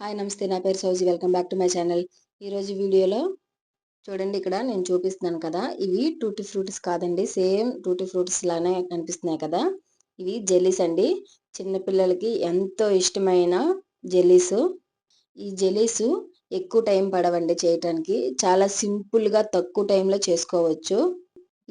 Hi నమస్తే నా పేరు Sowji. Welcome back to my channel. ఈరోజు వీడియోలో చూడండి ఇక్కడ నేను చూపిస్తున్నాను కదా. ఇవి టూటీ ఫ్రూట్స్ కాదండి. సేమ్ టూటీ ఫ్రూట్స్ లానే కనిపిస్తున్నాయి కదా. ఇవి జెల్లీస్ అండి. చిన్నపిల్లలకి ఎంతో ఇష్టమైన జెల్లీస్. ఈ జెల్లీస్ ఎక్కువ టైం పడవండి చేయటానికి. చాలా సింపుల్గా తక్కువ టైంలో చేసుకోవచ్చు.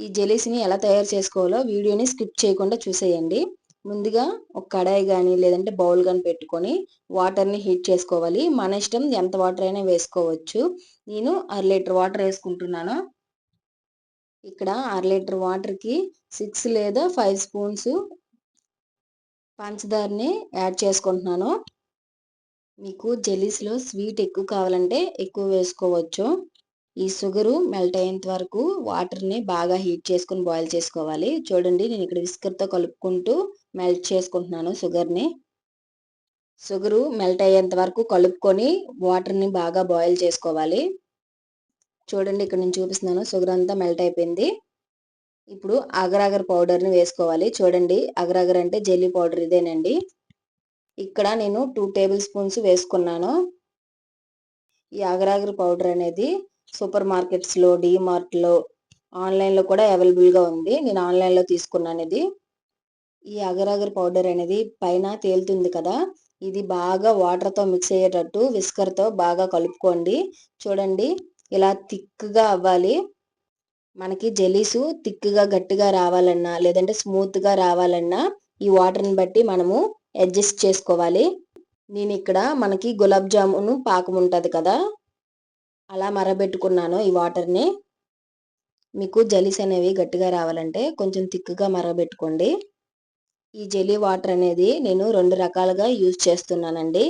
ఈ జెలీస్ని ఎలా తయారు చేసుకోవాలో వీడియోని స్కిప్ చేయకుండా చూసేయండి. ముందుగా ఒక కడాయి కానీ లేదంటే బౌల్ కానీ పెట్టుకొని వాటర్ని హీట్ చేసుకోవాలి. మన ఇష్టం ఎంత వాటర్ అయినా వేసుకోవచ్చు. నేను అర లీటర్ వాటర్ వేసుకుంటున్నాను. ఇక్కడ అర లీటర్ వాటర్కి సిక్స్ లేదా ఫైవ్ స్పూన్స్ పంచదారని యాడ్ చేసుకుంటున్నాను. మీకు జెలీస్లో స్వీట్ ఎక్కువ కావాలంటే ఎక్కువ వేసుకోవచ్చు. ఈ షుగరు మెల్ట్ అయ్యేంత వరకు వాటర్ని బాగా హీట్ చేసుకుని బాయిల్ చేసుకోవాలి. చూడండి నేను ఇక్కడ విస్కర్తో కలుపుకుంటూ మెల్ట్ చేసుకుంటున్నాను షుగర్ని. షుగరు మెల్ట్ అయ్యేంత వరకు కలుపుకొని వాటర్ని బాగా బాయిల్ చేసుకోవాలి. చూడండి ఇక్కడ నేను చూపిస్తున్నాను షుగర్ అంతా మెల్ట్ అయిపోయింది. ఇప్పుడు అగరగర్ పౌడర్ని వేసుకోవాలి. చూడండి అగరగర్ అంటే జెల్లీ పౌడర్ ఇదేనండి. ఇక్కడ నేను టూ టేబుల్ స్పూన్స్ వేసుకున్నాను. ఈ అగరాగర్ పౌడర్ అనేది సూపర్ మార్కెట్స్లో డీమార్ట్లో ఆన్లైన్లో కూడా అవైలబుల్గా ఉంది. నేను ఆన్లైన్లో తీసుకున్నాను ఇది. ఈ అగరగర్ పౌడర్ అనేది పైన తేలుతుంది కదా ఇది బాగా వాటర్తో మిక్స్ అయ్యేటట్టు విస్కర్తో బాగా కలుపుకోండి. చూడండి ఇలా థిక్గా అవ్వాలి. మనకి జెలీసు థిక్గా గట్టిగా రావాలన్నా లేదంటే స్మూత్గా రావాలన్నా ఈ వాటర్ని బట్టి మనము అడ్జస్ట్ చేసుకోవాలి. నేను ఇక్కడ మనకి గులాబ్ జామును పాకం ఉంటుంది కదా అలా మరబెట్టుకున్నాను ఈ వాటర్ని. మీకు జలీస్ అనేవి గట్టిగా రావాలంటే కొంచెం థిక్గా మరబెట్టుకోండి. ఈ జెలీ వాటర్ అనేది నేను రెండు రకాలుగా యూజ్ చేస్తున్నానండి.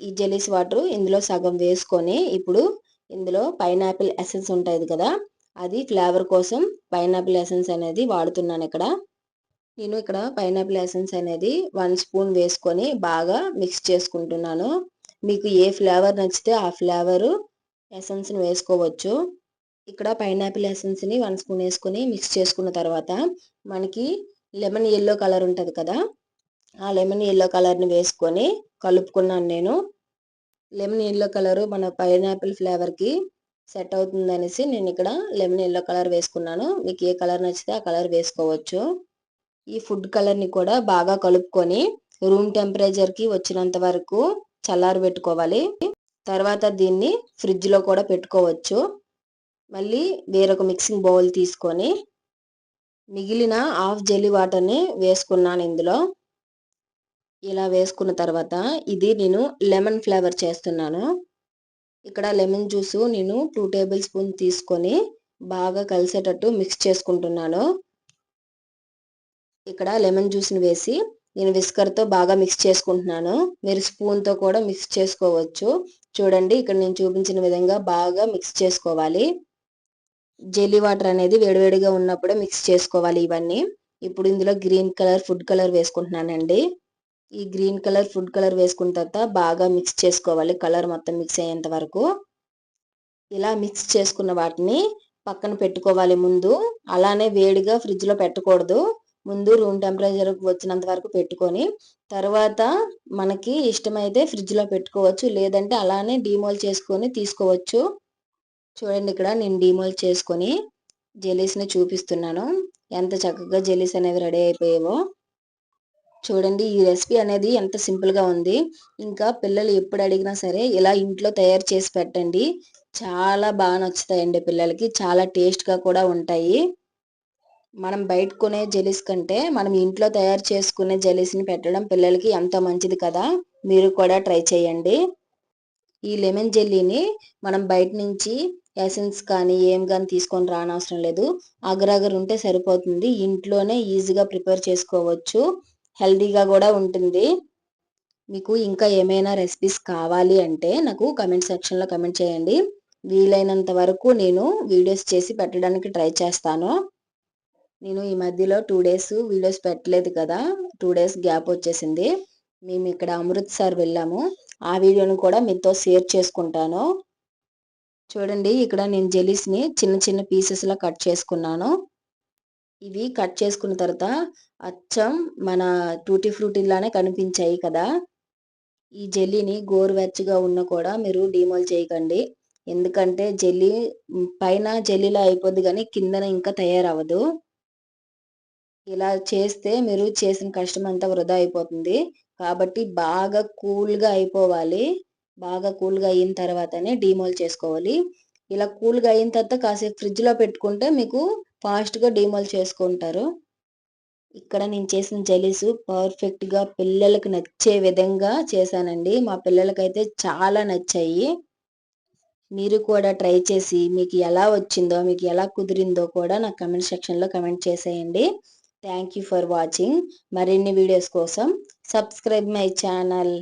ఈ జెలీస్ వాటర్ ఇందులో సగం వేసుకొని ఇప్పుడు ఇందులో పైనాపిల్ ఎసెన్స్ ఉంటుంది కదా అది ఫ్లేవర్ కోసం పైనాపిల్ ఎసెన్స్ అనేది వాడుతున్నాను ఇక్కడ. నేను ఇక్కడ పైనాపిల్ ఎసెన్స్ అనేది వన్ స్పూన్ వేసుకొని బాగా మిక్స్ చేసుకుంటున్నాను. మీకు ఏ ఫ్లేవర్ నచ్చితే ఆ ఫ్లేవరు ఎసెన్స్ని వేసుకోవచ్చు. ఇక్కడ పైనాపిల్ ఎసెన్స్ని వన్ స్పూన్ వేసుకొని మిక్స్ చేసుకున్న తర్వాత మనకి లెమన్ ఎల్లో కలర్ ఉంటుంది కదా ఆ లెమన్ ఎల్లో కలర్ని వేసుకొని కలుపుకున్నాను నేను. లెమన్ ఎల్లో కలరు మన పైనాపిల్ ఫ్లేవర్కి సెట్ అవుతుంది అనేసి నేను ఇక్కడ లెమన్ ఎల్లో కలర్ వేసుకున్నాను. మీకు ఏ కలర్ నచ్చితే ఆ కలర్ వేసుకోవచ్చు. ఈ ఫుడ్ కలర్ని కూడా బాగా కలుపుకొని రూమ్ టెంపరేచర్కి వచ్చినంత వరకు చల్లారి పెట్టుకోవాలి తర్వాత దీన్ని ఫ్రిడ్జ్లో కూడా పెట్టుకోవచ్చు. మళ్ళీ వేరొక మిక్సింగ్ బౌల్ తీసుకొని మిగిలిన హాఫ్ జెల్లీ వాటర్ని వేసుకున్నాను ఇందులో. ఇలా వేసుకున్న తర్వాత ఇది నేను లెమన్ ఫ్లేవర్ చేస్తున్నాను. ఇక్కడ లెమన్ జ్యూస్ నేను టూ టేబుల్ స్పూన్ తీసుకొని బాగా కలిసేటట్టు మిక్స్ చేసుకుంటున్నాను. ఇక్కడ లెమన్ జ్యూస్ని వేసి నేను విస్కర్తో బాగా మిక్స్ చేసుకుంటున్నాను. మీరు స్పూన్తో కూడా మిక్స్ చేసుకోవచ్చు. చూడండి ఇక్కడ నేను చూపించిన విధంగా బాగా మిక్స్ చేసుకోవాలి. జెల్లీ వాటర్ అనేది వేడివేడిగా ఉన్నప్పుడే మిక్స్ చేసుకోవాలి ఇవన్నీ. ఇప్పుడు ఇందులో గ్రీన్ కలర్ ఫుడ్ కలర్ వేసుకుంటున్నానండి. ఈ గ్రీన్ కలర్ ఫుడ్ కలర్ వేసుకున్న తర్వాత బాగా మిక్స్ చేసుకోవాలి కలర్ మొత్తం మిక్స్ అయ్యేంత వరకు. ఇలా మిక్స్ చేసుకున్న వాటిని పక్కన పెట్టుకోవాలి ముందు. అలానే వేడిగా ఫ్రిడ్జ్లో పెట్టకూడదు. ముందు రూమ్ టెంపరేచర్ వచ్చినంత వరకు పెట్టుకొని తర్వాత మనకి ఇష్టమైతే ఫ్రిడ్జ్లో పెట్టుకోవచ్చు లేదంటే అలానే డీమోల్ చేసుకొని తీసుకోవచ్చు. చూడండి ఇక్కడ నేను డీమోల్ చేసుకొని జెలీస్ని చూపిస్తున్నాను. ఎంత చక్కగా జెలీస్ అనేవి రెడీ అయిపోయావో. చూడండి ఈ రెసిపీ అనేది ఎంత సింపుల్గా ఉంది. ఇంకా పిల్లలు ఎప్పుడు అడిగినా సరే ఇలా ఇంట్లో తయారు చేసి పెట్టండి. చాలా బాగా నచ్చుతాయండి పిల్లలకి. చాలా టేస్ట్గా కూడా ఉంటాయి. మనం బయట కొనే జెలీస్ కంటే మనం ఇంట్లో తయారు చేసుకునే జెలీస్ని పెట్టడం పిల్లలకి ఎంత మంచిది కదా? మీరు కూడా ట్రై చేయండి. ఈ లెమన్ జెల్లీని మనం బయట నుంచి ఎసెన్స్ కానీ ఏం కానీ తీసుకొని రానవసరం లేదు. అగరగర్ ఉంటే సరిపోతుంది. ఇంట్లోనే ఈజీగా ప్రిపేర్ చేసుకోవచ్చు. హెల్దీగా కూడా ఉంటుంది. మీకు ఇంకా ఏమైనా రెసిపీస్ కావాలి అంటే నాకు కమెంట్ సెక్షన్లో కమెంట్ చేయండి. వీలైనంత వరకు నేను వీడియోస్ చేసి పెట్టడానికి ట్రై చేస్తాను. నేను ఈ మధ్యలో టూ డేస్ వీడియోస్ పెట్టలేదు కదా టూ డేస్ గ్యాప్ వచ్చేసింది. మేము ఇక్కడ అమృత్సర్ వెళ్ళాము. ఆ వీడియోను కూడా మీతో షేర్ చేసుకుంటాను. చూడండి ఇక్కడ నేను జెలీస్ని చిన్న చిన్న పీసెస్లా కట్ చేసుకున్నాను. ఇవి కట్ చేసుకున్న తర్వాత అచ్చం మన టూటీ ఫ్రూటీలానే కనిపించాయి కదా. ఈ జెల్లీని గోరువెచ్చగా ఉన్న కూడా మీరు డీమోల్ చేయకండి. ఎందుకంటే జెల్లీ పైన జెల్లీలా అయిపోద్ది కానీ కిందన ఇంకా తయారవ్వదు. ఇలా చేస్తే మీరు చేసిన కష్టం అంతా వృధా అయిపోతుంది. కాబట్టి బాగా కూల్గా అయిపోవాలి. బాగా కూల్గా అయిన తర్వాతనే డీమోల్ చేసుకోవాలి. ఇలా కూల్గా అయిన తర్వాత కాసేపు ఫ్రిడ్జ్లో పెట్టుకుంటే మీకు ఫాస్ట్గా డీమోల్ చేసుకుంటారు. ఇక్కడ నేను చేసిన జలీస్ పర్ఫెక్ట్గా పిల్లలకు నచ్చే విధంగా చేశానండి. మా పిల్లలకైతే చాలా నచ్చాయి. మీరు కూడా ట్రై చేసి మీకు ఎలా వచ్చిందో మీకు ఎలా కుదిరిందో కూడా నాకు కమెంట్ సెక్షన్లో కమెంట్ చేసేయండి. థ్యాంక్ యూ ఫర్ వాచింగ్ మరిన్ని వీడియోస్ కోసం సబ్స్క్రైబ్ మై ఛానల్